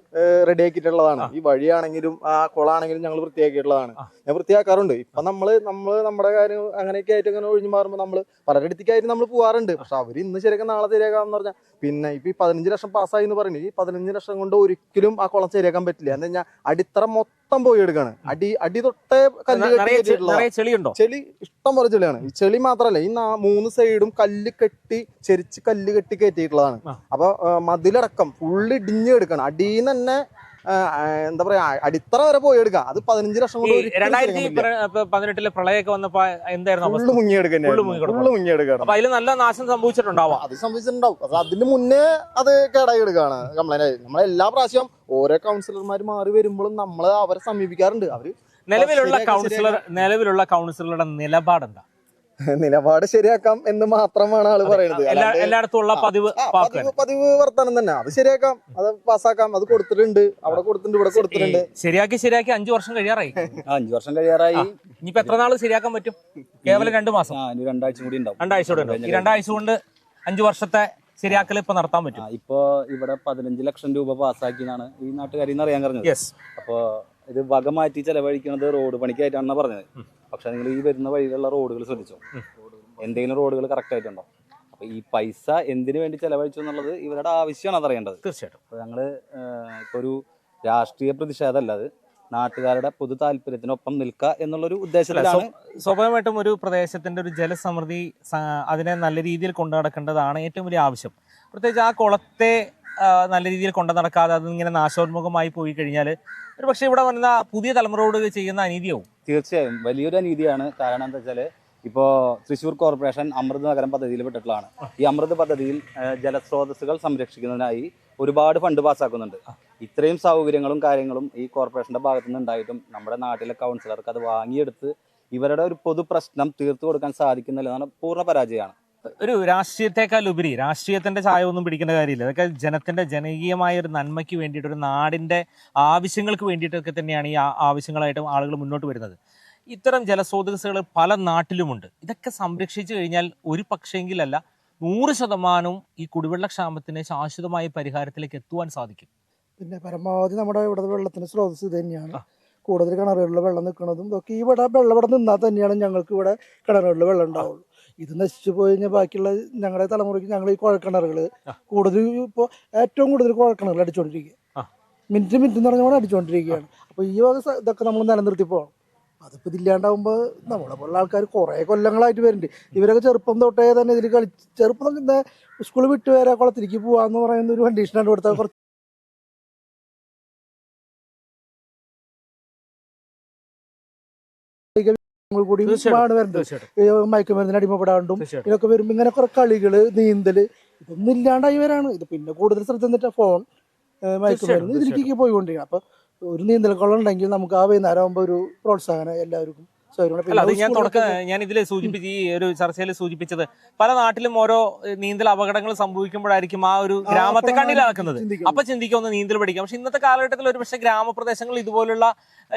റെഡി ആക്കിയിട്ടുള്ളതാണ്. ഈ വഴിയാണെങ്കിലും ആ കുളമാണെങ്കിലും ഞങ്ങൾ വൃത്തിയാക്കിയിട്ടുള്ളതാണ്. ഞാൻ വൃത്തിയാക്കാറുണ്ട്. ഇപ്പൊ നമ്മൾ നമ്മൾ നമ്മുടെ കാര്യം അങ്ങനെയൊക്കെ ആയിട്ട് ഇങ്ങനെ ഒഴിഞ്ഞു മാറുമ്പോൾ നമ്മൾ പലരുടെ അടുത്തേക്കായിട്ട് നമ്മൾ പോകാറുണ്ട് പക്ഷെ അവർ ഇന്ന് ശരിയാക്കാം നാളെ ശരിയാക്കാന്ന് പറഞ്ഞാൽ പിന്നെ ഇപ്പൊ ഈ പതിനഞ്ച് ലക്ഷം പാസ്സായി എന്ന് പറയുന്നത് ഈ പതിനഞ്ച് ലക്ഷം കൊണ്ട് ഒരിക്കലും ആ കുളം ശരിയാക്കാൻ പറ്റില്ല. എന്താ കഴിഞ്ഞാൽ അടിത്തറ മൊത്തം പോയി എടുക്കാണ്. അടി അടി തൊട്ടേ കല്ല്. ചെളിയുണ്ടോ? ചെളി ഇഷ്ടം പോലെ ചെളിയാണ്. ഈ ചെളി മാത്രല്ല ഈ മൂന്ന് സൈഡും കല്ല് കെട്ടി ചെരിച്ച് കല്ല് കെട്ടി കയറ്റിയിട്ടുള്ളതാണ്. അപ്പൊ മതിലടക്കം ഫുള്ള് ഇടിഞ്ഞ് എടുക്കണം. അടിയിൽ നിന്ന് തന്നെ എന്താ പറയാ അടിത്തറ വരെ പോയി എടുക്കാം. അത് പതിനഞ്ച് ലക്ഷം കൊണ്ട് പതിനെട്ടിലെ പ്രളയമൊക്കെ വന്നപ്പോ എന്തായിരുന്നു മുങ്ങിയെടുക്കുക അതിൽ നല്ല നാശം സംഭവിച്ചിട്ടുണ്ടാവും. അത് സംഭവിച്ചിട്ടുണ്ടാവും. അത് അതിന് മുന്നേ അത് കേടായി എടുക്കുകയാണ് കംപ്ലൈന്റ് ആയി. നമ്മളെ എല്ലാ പ്രാവശ്യം ഓരോ കൗൺസിലർമാർ മാറി വരുമ്പോഴും നമ്മൾ അവരെ സമീപിക്കാറുണ്ട്. അവർ നിലവിലുള്ള കൗൺസിലർ നിലവിലുള്ള കൗൺസിലറുടെ നിലപാട് എന്താ നിലപാട് ശരിയാക്കാം എന്ന് മാത്രമാണ് ആൾ പറയുന്നത് പതിവ് പതിവ് പതിവ് തന്നെ. അത് ശരിയാക്കാം അത് പാസ്സാക്കാം അത് കൊടുത്തിട്ടുണ്ട്. അവിടെ കൊടുത്തിട്ടുണ്ട് ഇവിടെ കൊടുത്തിട്ടുണ്ട്. ശരിയാക്കി ശരിയാക്കി അഞ്ചു വർഷം കഴിയാറായി. അഞ്ചു വർഷം കഴിയാറായി. ഇനിയിപ്പോ എത്ര നാൾ ശരിയാക്കാൻ പറ്റും? കേവലം രണ്ടു മാസം. രണ്ടാഴ്ച കൂടി ഉണ്ടാവും. രണ്ടാഴ്ച കൂടെ ഉണ്ടാവും. ഈ രണ്ടാഴ്ച കൊണ്ട് അഞ്ചു വർഷത്തെ ശരിയാക്കൽ ഇപ്പൊ നടത്താൻ പറ്റും. ഇപ്പൊ ഇവിടെ പതിനഞ്ച് ലക്ഷം രൂപ പാസ്സാക്കിയെന്നാണ് ഈ നാട്ടുകാരി അറിയാൻ പറഞ്ഞത്. യെസ് അപ്പോ ഇത് വക മാറ്റി ചെലവഴിക്കുന്നത് റോഡ് പണിക്കായിട്ടാണെന്നാണ് പറഞ്ഞത്. പക്ഷെ നിങ്ങൾ ഈ വരുന്ന വഴിയിലുള്ള റോഡുകൾ ശ്രദ്ധിച്ചോ? എന്തെങ്കിലും റോഡുകൾ കറക്റ്റ് ആയിട്ടുണ്ടോ? അപ്പൊ ഈ പൈസ എന്തിനു വേണ്ടി ചെലവഴിച്ചു എന്നുള്ളത് ഇവരുടെ ആവശ്യമാണ് അതറിയേണ്ടത്. തീർച്ചയായിട്ടും. അപ്പൊ ഞങ്ങൾ ഏഹ്, ഇപ്പൊ ഒരു രാഷ്ട്രീയ പ്രതിഷേധമല്ല അത്. നാട്ടുകാരുടെ പൊതു താല്പര്യത്തിനൊപ്പം നിൽക്കുക എന്നുള്ളൊരു ഉദ്ദേശത്തിലാണ്. സ്വാഭാവികമായിട്ടും ഒരു പ്രദേശത്തിന്റെ ഒരു ജലസമൃദ്ധി അതിനെ നല്ല രീതിയിൽ കൊണ്ടു നടക്കേണ്ടതാണ് ഏറ്റവും വലിയ ആവശ്യം. പ്രത്യേകിച്ച് ആ കുളത്തെ നല്ല രീതിയിൽ കൊണ്ടു നടക്കാതെ അതിങ്ങനെ നാശോന്മുഖമായി പോയി കഴിഞ്ഞാൽ ഒരു പക്ഷേ ഇവിടെ വരുന്ന പുതിയ തലമുറയോട് ചെയ്യുന്ന അനീതിയാവും. തീർച്ചയായും. വലിയൊരു അനീതിയാണ്. കാരണം എന്താ വെച്ചാൽ ഇപ്പോൾ തൃശ്ശൂർ കോർപ്പറേഷൻ അമൃത് നഗരം പദ്ധതിയിൽ പെട്ടിട്ടുള്ളതാണ്. ഈ അമൃത് പദ്ധതിയിൽ ജലസ്രോതസ്സുകൾ സംരക്ഷിക്കുന്നതിനായി ഒരുപാട് ഫണ്ട് പാസ്സാക്കുന്നുണ്ട്. ഇത്രയും സൗകര്യങ്ങളും കാര്യങ്ങളും ഈ കോർപ്പറേഷന്റെ ഭാഗത്തു നിന്ന് ഉണ്ടായിട്ടും നമ്മുടെ നാട്ടിലെ കൗൺസിലർക്ക് അത് വാങ്ങിയെടുത്ത് ഇവരുടെ ഒരു പൊതു പ്രശ്നം തീർത്തു കൊടുക്കാൻ സാധിക്കുന്നില്ല എന്നാണ് പൂർണ പരാജയമാണ്. ഒരു രാഷ്ട്രീയത്തെക്കാൾ ഉപരി രാഷ്ട്രീയത്തിന്റെ ചായ ഒന്നും പിടിക്കേണ്ട കാര്യമില്ല. അതൊക്കെ ജനത്തിന്റെ ജനകീയമായ ഒരു നന്മയ്ക്ക് വേണ്ടിയിട്ട് ഒരു നാടിന്റെ ആവശ്യങ്ങൾക്ക് വേണ്ടിയിട്ടൊക്കെ തന്നെയാണ് ഈ ആവശ്യങ്ങളായിട്ടും ആളുകൾ മുന്നോട്ട് വരുന്നത്. ഇത്തരം ജലസ്രോതസ്സുകൾ പല നാട്ടിലുമുണ്ട്. ഇതൊക്കെ സംരക്ഷിച്ചു കഴിഞ്ഞാൽ ഒരു പക്ഷേങ്കിലല്ല നൂറ് ശതമാനവും ഈ കുടിവെള്ളക്ഷാമത്തിന് ശാശ്വതമായ പരിഹാരത്തിലേക്ക് എത്തുവാൻ സാധിക്കും. പിന്നെ പരമാവധി നമ്മുടെ ഇവിടെ വെള്ളത്തിന്റെ സ്രോതസ് ഇത് തന്നെയാണ്. കൂടുതൽ കിണറുകളിൽ വെള്ളം നിൽക്കുന്നതും ഇതൊക്കെ ഇവിടെ വെള്ളം ഇവിടെ നിന്നാൽ തന്നെയാണ് ഞങ്ങൾക്ക് ഇവിടെ കിണറുകളിൽ വെള്ളം ഉണ്ടാവുള്ളൂ. ഇത് നശിച്ചു പോയി കഴിഞ്ഞാൽ ബാക്കിയുള്ള ഞങ്ങളുടെ തലമുറയ്ക്ക് ഞങ്ങൾ ഈ കുഴൽക്കിണറുകൾ കൂടുതൽ ഇപ്പോൾ ഏറ്റവും കൂടുതൽ കുഴൽക്കിണറുകൾ അടിച്ചുകൊണ്ടിരിക്കുക. മിനിറ്റ് മിനിറ്റ് എന്ന് പറഞ്ഞാൽ അടിച്ചുകൊണ്ടിരിക്കുകയാണ് അപ്പോൾ ഈ വക ഇതൊക്കെ നമ്മൾ നിലനിർത്തി പോകണം അതിപ്പോൾ ഇതില്ലാണ്ടാവുമ്പോൾ നമ്മളെ പോലുള്ള ആൾക്കാർ കുറേ കൊല്ലങ്ങളായിട്ട് വരുന്നുണ്ട്. ഇവരൊക്കെ ചെറുപ്പം തൊട്ടേ തന്നെ ഇതിൽ കളി ചെറുപ്പം സ്കൂൾ വിട്ട് വരെ കുളത്തിലേക്ക് പോകാമെന്ന് പറയുന്ന ഒരു കണ്ടീഷനാണ് ഇവിടുത്തെ കുറച്ച് കൂടി ഒരുപാട് വരുന്നത് മയക്കുമരുന്നിന് അടിമപ്പെടാണ്ടും ഇതൊക്കെ വരുമ്പോൾ ഇങ്ങനെ കുറെ കളികൾ നീന്തൽ ഇതൊന്നും ഇല്ലാണ്ടായി വരാണ്. ഇത് പിന്നെ കൂടുതൽ ശ്രദ്ധ എന്നിട്ട് ഫോൺ മയക്കുമരുന്ന് ഇതിലേക്ക് പോയിക്കൊണ്ടിരിക്കണം അപ്പൊ ഒരു നീന്തൽക്കുളം ഉണ്ടെങ്കിൽ നമുക്ക് ആ വൈകുന്നേരം ആകുമ്പോൾ ഒരു പ്രോത്സാഹനം എല്ലാവർക്കും അത് ഞാൻ തുടക്കം ഞാൻ ഇതിൽ സൂചിപ്പിച്ച് ഈ ഒരു ചർച്ചയിൽ സൂചിപ്പിച്ചത് പല നാട്ടിലും ഓരോ നീന്തൽ അപകടങ്ങൾ സംഭവിക്കുമ്പോഴായിരിക്കും ആ ഒരു ഗ്രാമത്തെ കണ്ണിലാക്കുന്നത്. അപ്പൊ ചിന്തിക്കുന്നത് നീന്തൽ പഠിക്കാം. പക്ഷെ ഇന്നത്തെ കാലഘട്ടത്തിൽ ഒരു പക്ഷേ ഗ്രാമപ്രദേശങ്ങളിൽ ഇതുപോലുള്ള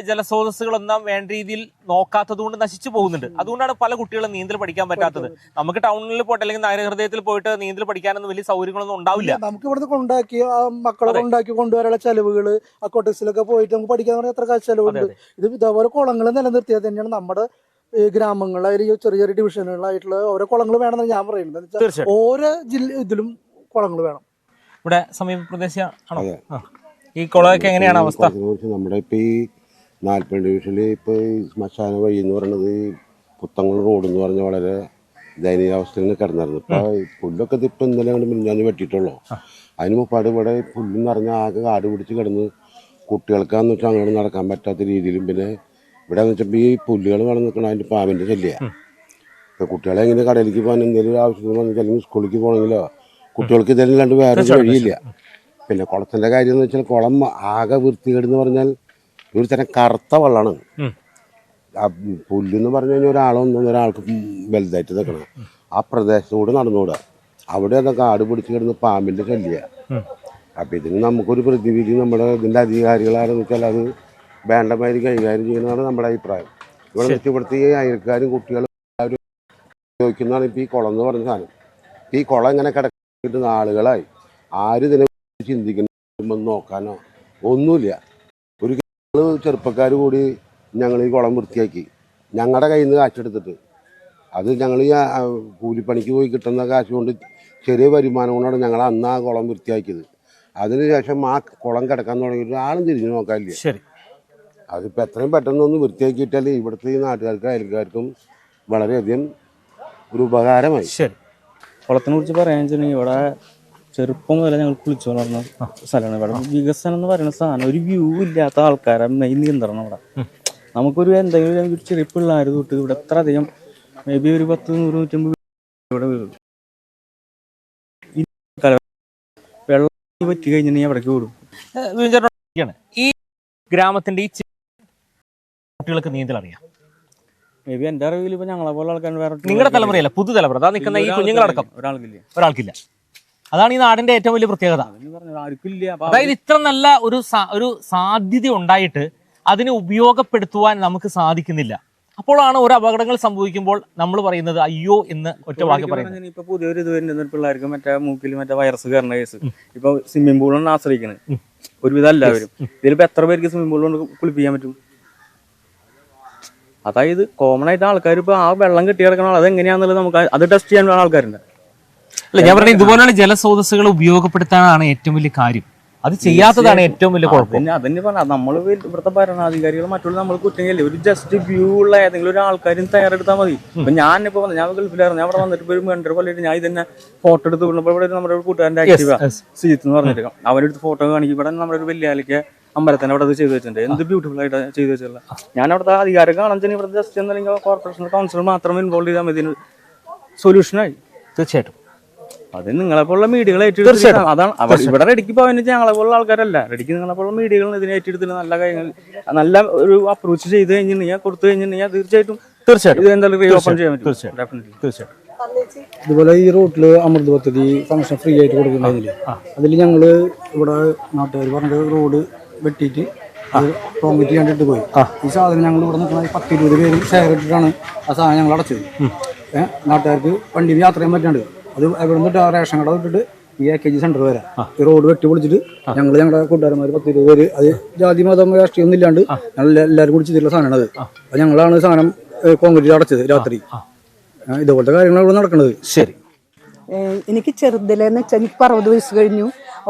ജലസ്രോതസ്സുകളൊന്നും വേണ്ട രീതിയിൽ നോക്കാത്തത് കൊണ്ട് നശിച്ചു പോകുന്നുണ്ട്. അതുകൊണ്ടാണ് പല കുട്ടികളും നീന്തൽ പഠിക്കാൻ പറ്റാത്തത്. നമുക്ക് ടൗണിൽ പോയിട്ട് അല്ലെങ്കിൽ നഗരഹൃദയത്തിൽ പോയിട്ട് നീന്തൽ പഠിക്കാനൊന്നും വലിയ സൗകര്യങ്ങളൊന്നും ഉണ്ടാവില്ല. നമുക്ക് ഇവിടുന്ന് കൊണ്ടാക്കി ആ മക്കളെ ഉണ്ടാക്കി കൊണ്ടാക്കി കൊണ്ടുവരാനുള്ള ആ കൊട്ടക്സിലൊക്കെ പോയിട്ട് നമുക്ക് പഠിക്കാൻ പറഞ്ഞാൽ എത്ര ചെലവുണ്ട്. ഇത് ഇതേപോലെ കുളങ്ങൾ നിലനിർത്തിയത് തന്നെയാണ് നമ്മുടെ ഈ ഗ്രാമങ്ങളിൽ ചെറിയ ചെറിയ ഡിവിഷനുകളായിട്ടുള്ള ഓരോ കുളങ്ങൾ വേണമെന്ന് ഞാൻ പറയുന്നത്. ഓരോ ജില്ല ഇതിലും കുളങ്ങൾ വേണം. ഇവിടെ സമീപ പ്രദേശ. ഈ കുളമൊക്കെ എങ്ങനെയാണ് അവസ്ഥ? നമ്മുടെ ഇപ്പൊ ഈ നാൽപ്പത് ഡിവിഷനിൽ ഇപ്പോൾ ഈ ശ്മശാന വഴി എന്ന് പറയുന്നത് ഈ പുത്തങ്ങൾ റോഡ് എന്ന് പറഞ്ഞ വളരെ ദയനീയാവസ്ഥയിൽ കിടന്നായിരുന്നു. ഇപ്പൊ ഈ പുല്ലൊക്കെ ഇപ്പം ഇന്നലെ കൊണ്ട് മിനിഞ്ഞാന്ന് വെട്ടിയിട്ടുള്ളൂ. അതിന് മുപ്പാട് ഇവിടെ പുല്ലെന്ന് പറഞ്ഞാൽ ആകെ കാട് പിടിച്ച് കിടന്ന് കുട്ടികൾക്കാന്ന് വെച്ചാൽ അങ്ങോട്ട് നടക്കാൻ പറ്റാത്ത രീതിയിലും പിന്നെ ഇവിടെ എന്ന് വെച്ചപ്പോൾ ഈ പുല്ലുകൾ വളർന്നു നിൽക്കണം അതിന്റെ പാമ്പിന്റെ ശല്യമാണ് ഇപ്പൊ കുട്ടികളെ എങ്ങനെ കടയിലേക്ക് പോകാൻ എന്തെങ്കിലും ആവശ്യത്തിന് വന്നിട്ട് അല്ലെങ്കിൽ സ്കൂളിലേക്ക് പോകണമെങ്കിലോ കുട്ടികൾക്ക് ഇതെല്ലാം വേറെ ഒരു വഴിയില്ല. പിന്നെ കുളത്തിന്റെ കാര്യം എന്ന് വെച്ചാൽ കുളം ആകെ വൃത്തികേടെന്ന് പറഞ്ഞാൽ ഒരു തരം കറുത്ത വെള്ളമാണ് പുല്ലെന്ന് പറഞ്ഞു കഴിഞ്ഞാൽ ഒരാളൊന്നും ഒരാൾക്ക് വലുതായിട്ട് നിൽക്കണം ആ പ്രദേശത്തൂടെ നടന്നുകൂടുക അവിടെ അതൊക്കെ കാട് പിടിച്ച് കിടന്ന് പാമ്പിന്റെ ശല്യ. അപ്പം ഇതിന് നമുക്കൊരു പ്രതിവിധി നമ്മുടെ ഇതിന്റെ അധികാരികളാരെന്ന് വെച്ചാൽ അത് വേണ്ടമാതിരി കൈകാര്യം ചെയ്യുന്നതാണ് നമ്മുടെ അഭിപ്രായം. ഇവിടെ വെച്ച് ഇവിടുത്തെ ഈ അയൽക്കാരും കുട്ടികളും എല്ലാവരും ഉപയോഗിക്കുന്നതാണ് ഇപ്പോൾ ഈ കുളം എന്ന് പറഞ്ഞ സാധനം. ഈ കുളം ഇങ്ങനെ കിടക്കുന്ന ആളുകളായി ആരും ഇതിനെ ചിന്തിക്കുന്ന നോക്കാനോ ഒന്നുമില്ല. ഒരു ചെറുപ്പക്കാർ കൂടി ഞങ്ങൾ ഈ കുളം വൃത്തിയാക്കി. ഞങ്ങളുടെ കയ്യിൽ നിന്ന് കാശെടുത്തിട്ട് അത് ഞങ്ങൾ ഈ കൂലിപ്പണിക്ക് പോയി കിട്ടുന്ന കാശ് കൊണ്ട് ചെറിയ വരുമാനം കൊണ്ടാണ് ഞങ്ങൾ അന്ന് ആ കുളം വൃത്തിയാക്കിയത്. അതിനുശേഷം ആ കുളം കിടക്കാൻ തുടങ്ങിയിട്ട് ആളും തിരിഞ്ഞു നോക്കാനില്ല. അതിപ്പോൾ എത്രയും പെട്ടെന്ന് ഒന്ന് വൃത്തിയാക്കിയിട്ടാൽ ഇവിടുത്തെ ഈ നാട്ടുകാർക്കും അയൽക്കാർക്കും വളരെയധികം ഒരു ഉപകാരമായി. ശരി. കുളത്തിനെ കുറിച്ച് പറയാന്ന് വെച്ചിട്ടുണ്ടെങ്കിൽ ഇവിടെ ചെറുപ്പം മുതലേ ഞങ്ങൾ കുളിച്ചു വളർന്ന സ്ഥലമാണ് ഇവിടെ. വികസനം എന്ന് പറയുന്ന സാധനം ഒരു വ്യൂ ഇല്ലാത്ത ആൾക്കാരെ മെയിൻ നിയന്ത്രണം ഇവിടെ നമുക്കൊരു എന്തെങ്കിലും ഒരു ചെറിയ പിള്ളേർ തൊട്ട് ഇവിടെ എത്ര അധികം മേ ബി ഒരു പത്ത് നൂറ് നൂറ്റമ്പത് ഇവിടെ വീഴും. വെള്ളം പറ്റി കഴിഞ്ഞിട്ടുണ്ടെങ്കിൽ അവിടേക്ക് വിടും. ഈ ഗ്രാമത്തിന്റെ ഈ കുട്ടികൾക്ക് നീന്തൽ അറിയാം. മേ ബി എന്റെ അറിവിൽ ഇപ്പൊ ഞങ്ങളെ പോലെ ആൾക്കാർ വേറെ നിങ്ങളുടെ തലമുറയല്ല പുതുതലമുറ അതാ നിൽക്കുന്ന ഈ കുഞ്ഞുങ്ങളടക്കം. ഒരാൾക്കില്ല. ഒരാൾക്കില്ല. അതാണ് ഈ നാടിന്റെ ഏറ്റവും വലിയ പ്രത്യേകത. അതായത് ഇത്ര നല്ല ഒരു ഒരു സാധ്യത ഉണ്ടായിട്ട് അതിനെ ഉപയോഗപ്പെടുത്തുവാൻ നമുക്ക് സാധിക്കുന്നില്ല. അപ്പോഴാണ് ഒരു അപകടങ്ങൾ സംഭവിക്കുമ്പോൾ നമ്മൾ പറയുന്നത് അയ്യോ എന്ന് ഒറ്റ വാക്ക് പറയുന്നത്. ഇപ്പൊ പുതിയൊരു ഇത് വരുന്ന പിള്ളേർക്ക് മറ്റേ മൂക്കിൽ മറ്റേ വൈറസ് കയറുന്ന കേസ് ഇപ്പൊ സ്വിമ്മിംഗ് പൂളാണ് ആശ്രയിക്കുന്നത് ഒരുവിധം എല്ലാവരും. ഇതിലിപ്പോ എത്ര പേർക്ക് സ്വിമ്മിംഗ് പൂൾ കൊണ്ട് കുളിപ്പിക്കാൻ പറ്റും? അതായത് കോമൺ ആയിട്ട് ആൾക്കാർ ഇപ്പൊ ആ വെള്ളം കെട്ടി കിടക്കണ അത് എങ്ങനെയാന്നുള്ളത് നമുക്ക് അത് ടെസ്റ്റ് ചെയ്യാൻ ആൾക്കാരുണ്ട്. അല്ല ഞാൻ പറഞ്ഞ ഇതുപോലുള്ള ജലസ്രോതസ്സുകൾ ഉപയോഗപ്പെടുത്താനാണ് ഏറ്റവും വലിയ കാര്യം. അത് ചെയ്യാത്തതാണ് ഏറ്റവും വലിയ കുഴപ്പം. അതന്നെ അതന്നെ പറഞ്ഞ. നമ്മൾ ഇവിടുത്തെ ഭരണാധികാരികൾ മറ്റുള്ള നമ്മൾ കുറ്റം ചെയ്യില്ല ഒരു ജസ്റ്റ് വ്യൂ ഉള്ള ഏതെങ്കിലും ഒരു ആൾക്കാരും തയ്യാറെടുത്താൽ മതി. ഇപ്പൊ ഞാൻ ഇപ്പൊ വന്നു ഞാൻ ഗൾഫിലായിരുന്നു. ഞാൻ അവിടെ വന്നിട്ട് ഒരു രണ്ടര കൊല്ലം ഞാൻ ഇതന്നെ ഫോട്ടോ എടുത്ത് വിടുമ്പോൾ ഇവിടെ നമ്മുടെ ഒരു കൂട്ടുകാരന്റെ Yes, ആക്റ്റീവ സീത്ത് എന്ന് പറഞ്ഞിരിക്കാം അവനെടുത്ത് ഫോട്ടോ കാണിക്കും. ഇവിടെ നമ്മുടെ ഒരു വെല്ലുവിളിക്ക് അമ്പലത്തിന് അവിടെ അത് ചെയ്തു വെച്ചിട്ടുണ്ട്. എന്ത് ബ്യൂട്ടിഫുൾ ആയിട്ട് ചെയ്തു വെച്ചിട്ടുള്ള ഞാൻ അവിടുത്തെ അധികാരം കാണാൻ ഇവിടെ ജസ്റ്റ് എന്നല്ലെങ്കിൽ കോർപ്പറേഷൻ കൗൺസിലർ മാത്രം ഇൻവോൾവ് ചെയ്താൽ മതി. സൊല്യൂഷനായി തീർച്ചയായിട്ടും. അത് നിങ്ങളെ പോലുള്ള മീഡിയകൾ ഏറ്റെടുത്ത് അതാണ് ഇവിടെ റെഡിക്ക് പോകാൻ ഞങ്ങളെ പോലുള്ള ആൾക്കാരല്ല. റെഡിക്ക് നിങ്ങളെ പോലുള്ള മീഡിയകൾ ഇതിനെ ഏറ്റെടുത്തിട്ട് നല്ല കാര്യങ്ങൾ നല്ല ഒരു അപ്രോച്ച് ചെയ്ത് കഴിഞ്ഞിട്ടുണ്ടെങ്കിൽ കൊടുത്തു കഴിഞ്ഞിട്ടുണ്ടെങ്കിൽ തീർച്ചയായിട്ടും തീർച്ചയായിട്ടും. ഇത് എന്തായാലും റീ ഓപ്പൺ ചെയ്യാൻ പറ്റും. തീർച്ചയായിട്ടും. Definitely. തീർച്ചയായും ഇതുപോലെ ഈ റൂട്ടിൽ അമൃത് പദ്ധതി ഫംഗ്ഷൻ ഫ്രീ ആയിട്ട് കൊടുക്കുന്നതിൽ അതിൽ ഞങ്ങൾ ഇവിടെ നാട്ടുകാർ പറഞ്ഞ റോഡ് വെട്ടിയിട്ട് അത് കോൺക്രീറ്റ് കണ്ടിട്ട് പോയി. ഈ സാധനം ഞങ്ങൾ ഇവിടെ നിൽക്കുന്ന പത്ത് ഇരുപത് പേരും ഷെയർ ഇട്ടിട്ടാണ് ആ സാധനം ഞങ്ങൾ അടച്ചത്. ഏഹ് നാട്ടുകാർക്ക് വണ്ടിയിൽ യാത്ര ചെയ്യാൻ പറ്റാണ്ട്. അത് ഇവിടെ നിന്നിട്ട് റേഷൻ കട വിട്ടിട്ട് ഈ എ കെ ജി സെന്റർ വരെ. ഈ റോഡ് വെട്ടി പൊളിച്ചിട്ട് ഞങ്ങൾ ഞങ്ങളുടെ കൂട്ടുകാരന്മാർ പത്ത് ഇരുപത് പേര് അത് ജാതി മതം രാഷ്ട്രീയം ഒന്നും ഇല്ലാണ്ട് ഞങ്ങൾ എല്ലാവരും കൂടി ചെയ്തിട്ടുള്ള സാധനമാണ് അത്. അപ്പൊ ഞങ്ങളാണ് സാധനം കോൺക്രീറ്റ് അടച്ചത് രാത്രി. ഇതുപോലത്തെ കാര്യങ്ങളാണ് ഇവിടെ നടക്കുന്നത് ശരി. എനിക്ക് ചെറുതിലെന്ന് വെച്ചാൽ എനിക്ക് അറുപത് വയസ്സ് കഴിഞ്ഞു.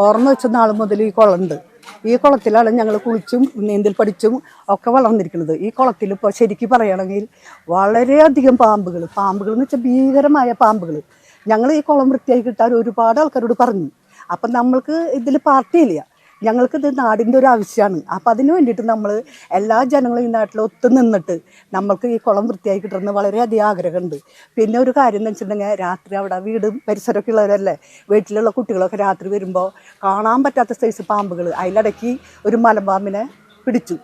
ഓർമ്മ വെച്ച നാൾ മുതൽ ഈ കുളമുണ്ട് ഈ കുളത്തിലാണ് ഞങ്ങൾ കുളിച്ചും നീന്തൽ പഠിച്ചും ഒക്കെ വളർന്നിരിക്കുന്നത് ഈ കുളത്തിൽ ഇപ്പോൾ ശരിക്കും പറയുകയാണെങ്കിൽ വളരെയധികം പാമ്പുകൾ പാമ്പുകൾ എന്ന് വെച്ചാൽ ഭീകരമായ പാമ്പുകൾ ഞങ്ങൾ ഈ കുളം വൃത്തിയായി കിട്ടാൻ ഒരുപാട് ആൾക്കാരോട് പറഞ്ഞു. അപ്പം നമ്മൾക്ക് ഇതിൽ പാർട്ടിയില്ല ഞങ്ങൾക്ക് ഇത് നാടിന്റെ ഒരു ആവശ്യമാണ് അപ്പം അതിന് വേണ്ടിയിട്ട് നമ്മൾ എല്ലാ ജനങ്ങളും ഈ നാട്ടിൽ ഒത്തു നിന്നിട്ട് നമ്മൾക്ക് ഈ കുളം വൃത്തിയായി കിട്ടണമെന്ന് വളരെയധികം ആഗ്രഹമുണ്ട്. പിന്നെ ഒരു കാര്യം എന്ന് വെച്ചിട്ടുണ്ടെങ്കിൽ രാത്രി അവിടെ വീടും പരിസരമൊക്കെ ഉള്ളവരല്ലേ? വീട്ടിലുള്ള കുട്ടികളൊക്കെ രാത്രി വരുമ്പോൾ കാണാൻ പറ്റാത്ത സൈസ് പാമ്പുകൾ അതിലിടയ്ക്ക് ഒരു മലമ്പാമ്പിനെ പിടിച്ചു.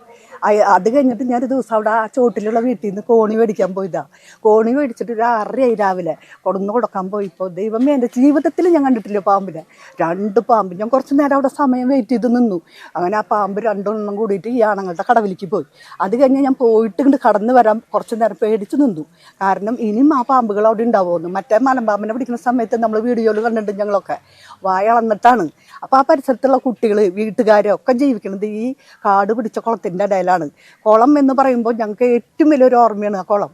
അത് കഴിഞ്ഞിട്ട് ഞാൻ ഒരു ദിവസം അവിടെ ആ ചോട്ടിലുള്ള വീട്ടിൽ നിന്ന് കോണി മേടിക്കാൻ പോയതാ. കോണി മേടിച്ചിട്ട് ഒരു ആറരയായി രാവിലെ. കൊടുന്ന് കൊടുക്കാൻ പോയിപ്പോൾ ദൈവമേ എന്റെ ജീവിതത്തിൽ ഞാൻ കണ്ടിട്ടില്ല പാമ്പിനെ. രണ്ട് പാമ്പ്. ഞാൻ കുറച്ച് നേരം അവിടെ സമയം വെയിറ്റ് ചെയ്ത് നിന്നു. അങ്ങനെ ആ പാമ്പ് രണ്ടെണ്ണം കൂടിയിട്ട് ഈ ആണങ്ങളുടെ കടവിലേക്ക് പോയി. അത് കഴിഞ്ഞ് ഞാൻ പോയിട്ട് ഇങ്ങോട്ട് കടന്ന് വരാൻ കുറച്ച് നേരം പേടിച്ച് നിന്നു. കാരണം ഇനിയും ആ പാമ്പുകൾ അവിടെ ഉണ്ടാവുമെന്ന്. മറ്റേ മലമ്പാമ്പിനെ പിടിക്കുന്ന സമയത്ത് നമ്മൾ വീഡിയോയിൽ കണ്ടിട്ടുണ്ട് ഞങ്ങളൊക്കെ. വായ അളന്നിട്ടാണ്. അപ്പോൾ ആ പരിസരത്തുള്ള കുട്ടികൾ വീട്ടുകാരൊക്കെ ജീവിക്കുന്നത് ഈ കാട് പിടിച്ച കുളത്തിന്റെ ഇടയിലാണ്. കുളം എന്ന് പറയുമ്പോൾ ഞങ്ങൾക്ക് ഏറ്റവും വലിയൊരു ഓർമ്മയാണ് ആ കുളം.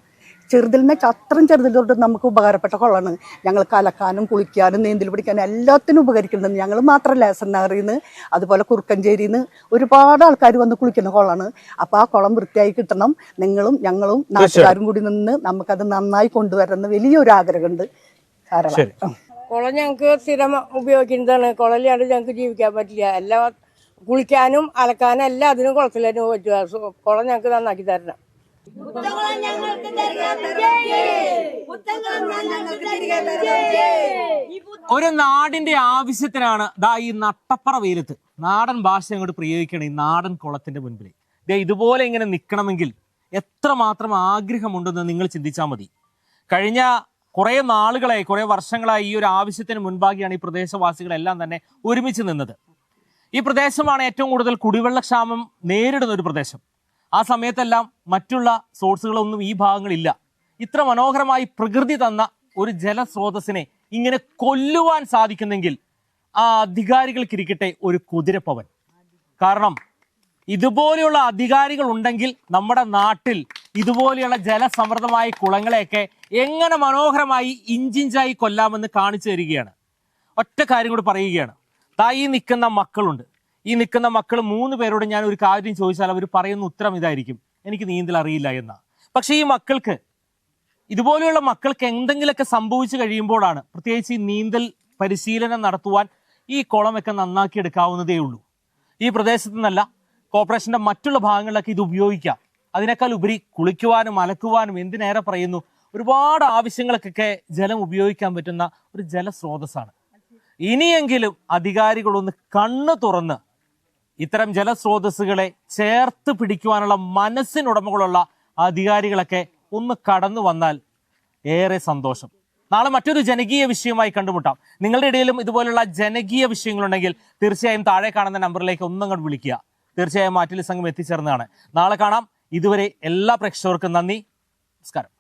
ചെറുതിലിനെ അത്രയും ചെറുതിൽ തൊട്ട് നമുക്ക് ഉപകാരപ്പെട്ട കുളമാണ് ഞങ്ങൾ കലക്കാനും കുളിക്കാനും നീന്തൽ പിടിക്കാനും എല്ലാത്തിനും ഉപകരിക്കുന്നുണ്ട്. ഞങ്ങൾ മാത്രമല്ല എസ് നിന്ന് അതുപോലെ കുറുക്കഞ്ചേരിയിൽ നിന്ന് ഒരുപാട് ആൾക്കാർ വന്ന് കുളിക്കുന്ന കുളമാണ് അപ്പോൾ ആ കുളം വൃത്തിയായി കിട്ടണം. നിങ്ങളും ഞങ്ങളും നാട്ടുകാരും കൂടി നിന്ന് നമുക്കത് നന്നായി കൊണ്ടുവരുന്ന വലിയൊരു ആഗ്രഹമുണ്ട്. കാരണം കുളം ഞങ്ങൾക്ക് സ്ഥിരം ഉപയോഗിക്കുന്നതാണ്. കുളമില്ലാണ്ട് ഞങ്ങൾക്ക് ജീവിക്കാൻ പറ്റില്ല. എല്ലാ കുളിക്കാനും അലക്കാനും എല്ലാം അതിനും കുളത്തിൽ തന്നെ പറ്റുക കുളം ഞങ്ങൾക്ക് നന്നാക്കി തരണം. ഒരു നാടിന്റെ ആവശ്യത്തിനാണ് ദാ ഈ നട്ടപ്പറ വെയിലത്ത് നാടൻ ഭാഷ അങ്ങോട്ട് പ്രയോഗിക്കണം ഈ നാടൻ കുളത്തിന്റെ മുൻപിൽ ദേ ഇതുപോലെ ഇങ്ങനെ നിൽക്കണമെങ്കിൽ എത്രമാത്രം ആഗ്രഹമുണ്ടെന്ന് നിങ്ങൾ ചിന്തിച്ചാൽ മതി. കഴിഞ്ഞ കുറേ നാളുകളായി കുറേ വർഷങ്ങളായി ഈ ഒരു ആവശ്യത്തിന് മുൻപാകിയാണ് ഈ പ്രദേശവാസികളെല്ലാം തന്നെ ഒരുമിച്ച് നിന്നത്. ഈ പ്രദേശമാണ് ഏറ്റവും കൂടുതൽ കുടിവെള്ളക്ഷാമം നേരിടുന്ന ഒരു പ്രദേശം. ആ സമയത്തെല്ലാം മറ്റുള്ള സോഴ്സുകളൊന്നും ഈ ഭാഗങ്ങളില്ല. ഇത്ര മനോഹരമായി പ്രകൃതി തന്ന ഒരു ജലസ്രോതസ്സിനെ ഇങ്ങനെ കൊല്ലുവാൻ സാധിക്കുന്നെങ്കിൽ ആ അധികാരികൾക്കിരിക്കട്ടെ ഒരു കുതിരപ്പവൻ. കാരണം ഇതുപോലെയുള്ള അധികാരികൾ ഉണ്ടെങ്കിൽ നമ്മുടെ നാട്ടിൽ ഇതുപോലെയുള്ള ജലസമൃദ്ധമായ കുളങ്ങളെയൊക്കെ എങ്ങനെ മനോഹരമായി ഇഞ്ചിഞ്ചായി കൊല്ലാമെന്ന് കാണിച്ചു തരികയാണ്. ഒറ്റ കാര്യം കൂടി പറയുകയാണ്. താ ഈ നിൽക്കുന്ന മക്കളുണ്ട്. ഈ നിൽക്കുന്ന മക്കൾ മൂന്ന് പേരോട് ഞാൻ ഒരു കാര്യം ചോദിച്ചാൽ അവർ പറയുന്ന ഉത്തരം ഇതായിരിക്കും. എനിക്ക് നീന്തൽ അറിയില്ല എന്ന. പക്ഷേ ഈ മക്കൾക്ക് ഇതുപോലെയുള്ള മക്കൾക്ക് എന്തെങ്കിലുമൊക്കെ സംഭവിച്ചു കഴിയുമ്പോഴാണ് പ്രത്യേകിച്ച് ഈ നീന്തൽ പരിശീലനം നടത്തുവാൻ ഈ കുളമൊക്കെ നന്നാക്കി എടുക്കാവുന്നതേ ഉള്ളൂ. ഈ പ്രദേശത്തു നിന്നല്ല കോർപ്പറേഷന്റെ മറ്റുള്ള ഭാഗങ്ങളിലൊക്കെ ഇത് ഉപയോഗിക്കാം. അതിനേക്കാൾ ഉപരി കുളിക്കുവാനും അലക്കുവാനും എന്തിനേറെ പറയുന്നു ഒരുപാട് ആവശ്യങ്ങൾക്കൊക്കെ ജലം ഉപയോഗിക്കാൻ പറ്റുന്ന ഒരു ജലസ്രോതസ്സാണ്. ഇനിയെങ്കിലും അധികാരികളൊന്ന് കണ്ണു തുറന്ന് ഇത്തരം ജലസ്രോതസ്സുകളെ ചേർത്ത് പിടിക്കുവാനുള്ള മനസ്സിനുടമകളുള്ള അധികാരികളൊക്കെ ഒന്ന് കടന്നു വന്നാൽ ഏറെ സന്തോഷം. നാളെ മറ്റൊരു ജനകീയ വിഷയമായി കണ്ടുമുട്ടാം. നിങ്ങളുടെ ഇടയിലും ഇതുപോലുള്ള ജനകീയ വിഷയങ്ങളുണ്ടെങ്കിൽ തീർച്ചയായും താഴെ കാണുന്ന നമ്പറിലേക്ക് ഒന്നങ്ങോട്ട് വിളിക്കുക. തീർച്ചയായും മാറ്റിലി സംഘം എത്തിച്ചേർന്നതാണ്. നാളെ കാണാം. ഇതുവരെ എല്ലാ പ്രേക്ഷകർക്കും നന്ദി. നമസ്കാരം.